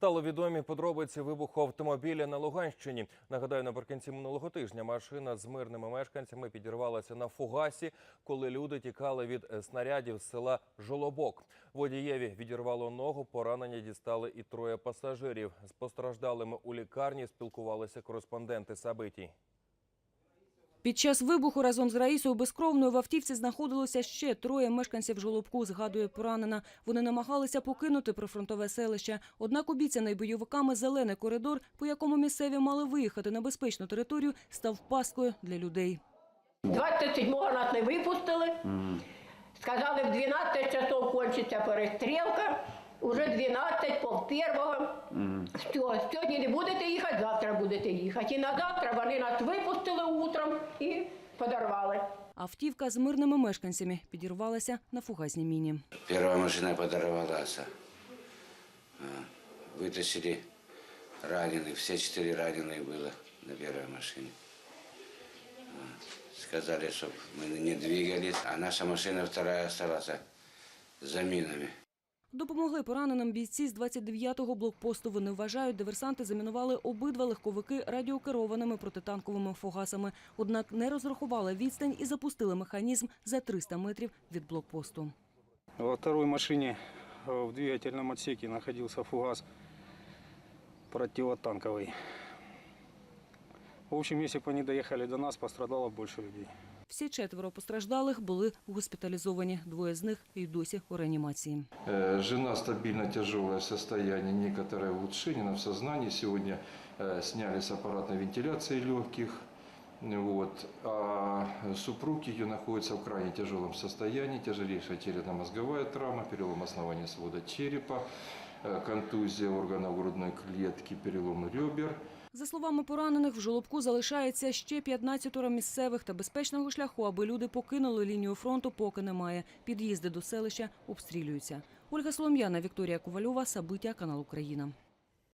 Стало відомі подробиці вибуху автомобіля на Луганщині. Нагадаю, наприкінці минулого тижня машина з мирними мешканцями підірвалася на фугасі, коли люди тікали від е, снарядів з села Жолобок. Водієві відірвало ногу, поранення дістали і троє пасажирів. З постраждалими у лікарні спілкувалися кореспонденти Сабитій. Під час вибуху разом з Раїсою Безкровною в автівці знаходилося ще троє мешканців Жолобку, згадує поранена. Вони намагалися покинути прифронтове селище. Однак обіцяний бойовиками зелений коридор, по якому місцеві мали виїхати на безпечну територію, став пасткою для людей. 27-го нас не випустили. Сказали, в 12 часов кончиться перестрілка. Уже 12, пол первого. Сьогодні не будете їхати, завтра будете їхати. І на завтра вони нас випустили утром і подорвали. Автівка з мирними мешканцями підірвалася на фугасній міні. Первая машина подорвалась. а, Вытащили раненых, все четыре раненые было на первой машине. А, Сказали, чтобы мы не двигались, а наша машина вторая осталась за минами. Допомогли пораненим бійці з 29-го блокпосту. Вони вважають, диверсанти замінували обидва легковики радіокерованими протитанковими фугасами. Однак не розрахували відстань і запустили механізм за 300 метрів від блокпосту. Во второй машине э, в двигательном отсеке находился фугас противотанковый. В общем, если бы они доехали до нас, пострадало больше людей. Всі четверо постраждалих були госпіталізовані. Двоє з них і досі у реанімації. Э, Жена стабильно тяжелое состояние, некоторое улучшение, но в сознании. Сегодня э, сняли с аппаратной вентиляции легких. Вот. А супруг ее находится в крайне тяжелом состоянии, тяжелейшая черепно-мозговая травма, перелом основания свода черепа, э, контузия органов грудной клетки, переломы ребер. За словами поранених, в жолобку залишається ще 15 місцевих та безпечного шляху, аби люди покинули лінію фронту, поки немає. Під'їзди до селища обстрілюються. Ольга Солом'яна, Вікторія Ковальова, Сабиття, канал Україна.